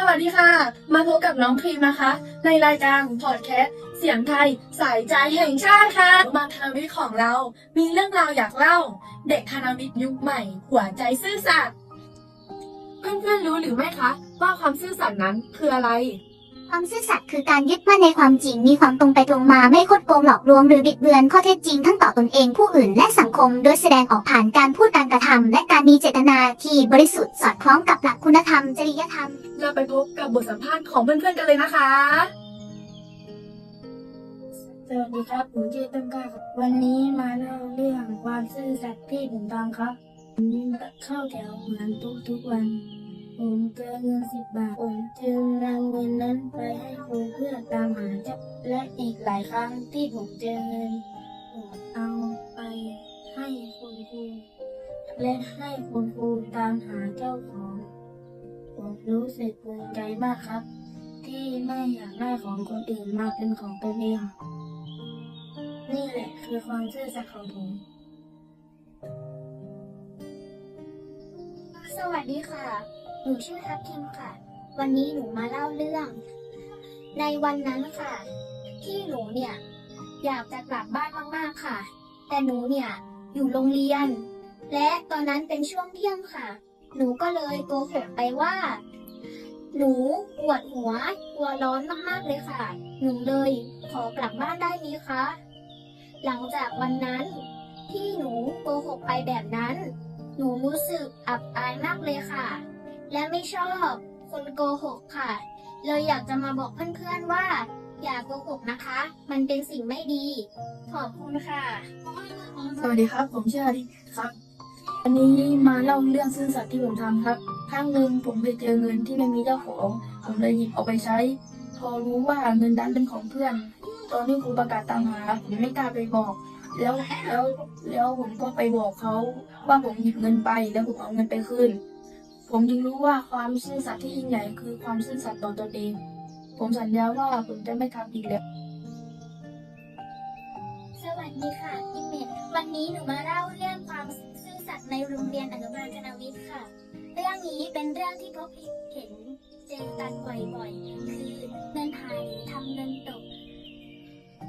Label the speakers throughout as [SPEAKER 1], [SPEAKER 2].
[SPEAKER 1] สวัสดีค่ะ มาพบกับน้องพรีมนะคะ ในรายการพอดแคสต์เสียงไทย สายใจแห่งชาติค่ะมาธนวิทของเรา มีเรื่องราวอยากเล่า เด็กธนวิทย์ยุคใหม่ หัวใจซื่อสัตย์เพื่อนๆรู้หรือไม่คะ ว่าความซื่อสัตย์นั้นคืออะไร
[SPEAKER 2] ความซื่อสัตย์คือการยึดมั่นในความจริงมีความตรงไปตรงมาไม่คดโกงหลอกลวงหรือบิดเบือนข้อเท็จจริงทั้งต่อตนเองผู้อื่นและสังคม โดยแสดงออกผ่านการพูดการกระทำและการมีเจตนาที่บริสุทธิ์สอดคล้องกับหลักคุณธรรม จริยธรรม
[SPEAKER 1] เราไปพบกับบทสัมภาษณ์ของเพื่อนๆกันเลยนะคะ
[SPEAKER 3] สวัสดีครับผมชื่อต้นกล้าครับวันนี้มาเล่าเรื่องความซื่อสัตย์ที่ผมทำครับผมเข้าแถวเหมือนทุกๆวัน ผมเจอเงินสิบบาท ผมจึงนำเงินนั้นไปให้ครูเพื่อตามหาเจ้าและอีกหลายครั้งที่ผมเจอเงินผมเอาไปให้คุณครูและให้คุณครูตามหาเจ้าของ ผมรู้สึกภูมิใจมากครับ ที่ไม่อยากได้ของคนอื่นมาเป็นของตนเอง นี่แหละคือความซื่อสัตย์ของผม
[SPEAKER 2] สวัสดีค่ะ นูชื่อทัพทิมค่ะ วันนี้หนูมาเล่าเรื่อง ในวันนั้นค่ะ ที่หนูเนี่ย อยากจะกลับบ้านมากๆค่ะ แต่หนูเนี่ยอยู่โรงเรียน และตอนนั้นเป็นช่วงเที่ยงค่ะ หนูก็เลยโกหกไปว่า หนูปวดหัวตัวร้อนมากๆเลยค่ะ หนูเลยขอกลับบ้านได้ไหมคะ หลังจากวันนั้นที่หนูโกหกไปแบบนั้น หนูรู้สึกอับอายมากเลยค่ะ และไม่ชอบคนโกหกค่ะ เลยอยากจะมาบอกเพื่อนๆว่า อย่าโกหกนะคะ มันเป็นสิ่งไม่ดี ขอบคุณค่ะ
[SPEAKER 3] สวัสดีครับ ผมชื่ออาริครับวันนี้มาเล่าเรื่องซื่อสัตย์ที่ผมทำครับครั้งหนึ่งผมไปเจอเงินที่ไม่มีเจ้าของ ผมเลยหยิบเอาไปใช้ พอรู้ว่าเงินนั้นเป็นของเพื่อน ตอนที่ครูประกาศตามหาผมไม่กล้าไปบอก แล้วแล้วแล้วผมก็ไปบอกเขาว่าผมหยิบเงินไปแล้วผมเอาเงินไปคืน ผมจึงรู้ว่าความซื่อสัตย์ที่ยิ่งใหญ่คือความซื่อสัตย์ต่อตนเอง ผมสัญญาว่าผมจะไม่ทำอีกแล้ว
[SPEAKER 2] สวัสดีค่ะอิเมจวันนี้หนูมาเล่าเรื่องความซื่อสัตย์ในโรงเรียนอนุบาลคณวิทย์ค่ะ เรื่องนี้เป็นเรื่องที่พบเห็นเจอกันบ่อยๆ คือเงินหายทำเงินตก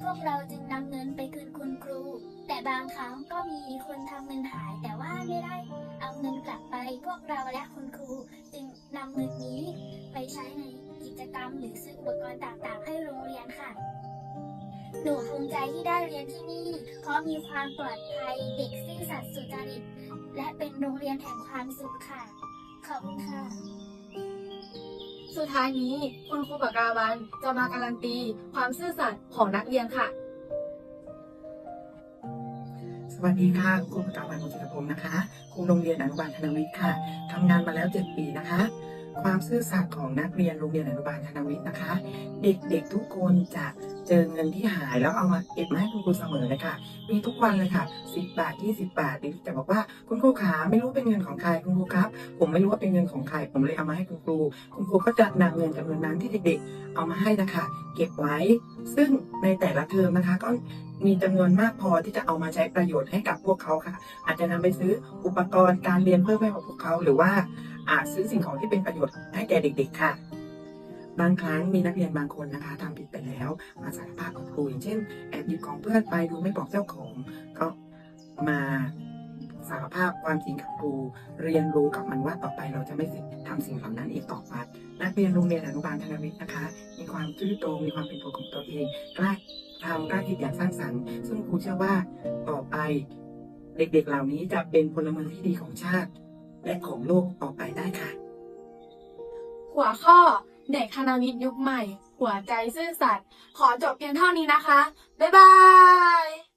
[SPEAKER 2] พวกเราจึงนำเงินไปคืนคุณครู แต่บางครั้งก็มีคนทำเงินหาย แต่ว่าไม่ได้เอาเงินกลับไป พวกเราและคุณครู จึงนำเงินนี้ไปใช้ในกิจกรรมหรือซื้ออุปกรณ์ต่างๆ ให้โรงเรียนค่ะ หนูภูมิใจที่ได้เรียนที่นี่ เพราะมีความปลอดภัยเด็กซื่อสัตย์สุจริต และเป็นโรงเรียนแห่งความสุขค่ะ ขอบคุณค่ะ
[SPEAKER 1] สุดท้ายนี้คุณครูปากกาวันจะมาการันตีความซื่อสัตย์ของนักเรียนค่ะ
[SPEAKER 4] สวัสดีค่ะครูปากาวันมุจิตพงศ์นะคะ ครูโรงเรียนอนุบาลธนวิทย์ค่ะทำงานมาแล้ว 7 ปีนะคะ ความซื่อสัตย์ของนักเรียนโรงเรียนอนุบาลธนวิทย์นะคะ เด็กๆทุกคนจะเจอเงินที่หายแล้วเอามาเก็บมาให้คุณครูเสมอเลยค่ะ มีทุกวันเลยค่ะ 10 บาท 20 บาทเด็กจะบอกว่าคุณครูขาไม่รู้เป็นเงินของใครคุณครูครับ ผมไม่รู้ว่าเป็นเงินของใครผมเลยเอามาให้คุณครู คุณครูก็จะนำเงินจำนวนนั้นที่เด็กๆ เอามาให้นะคะ เก็บไว้ ซึ่งในแต่ละเทอมนะคะก็มีจำนวนมากพอที่จะเอามาใช้ประโยชน์ให้กับพวกเขาค่ะ อาจจะนำไปซื้ออุปกรณ์การเรียนเพิ่มให้กับพวกเขาหรือว่า อาจซื้อสิ่งของที่เป็นประโยชน์ให้แก่เด็ก ๆ ค่ะ บางครั้งมีนักเรียนบางคนนะคะทำผิดไปแล้ว มาสารภาพกับครูอย่างเช่นแอบหยิบของเพื่อนไปดูไม่บอกเจ้าของ ก็มาสารภาพความจริงกับครู เรียนรู้กับมันว่าต่อไปเราจะไม่ทำสิ่งเหล่านั้นอีกต่อไปนักเรียนโรงเรียนอนุบาลธนวิทย์นะคะ มีความซื่อตรงมีความเป็นตัวของตัวเองกล้าทำกล้าคิดอย่างสร้างสรรค์ซึ่งครูเชื่อว่าต่อไปเด็กๆเหล่านี้จะเป็นพลเมืองที่ดีของชาติ และของโลกต่อไปได้ค่ะ
[SPEAKER 1] หัวข้อเด็กคณะวิทย์ยุคใหม่ หัวใจซื่อสัตย์ขอจบเพียงเท่านี้นะคะ บ๊ายบาย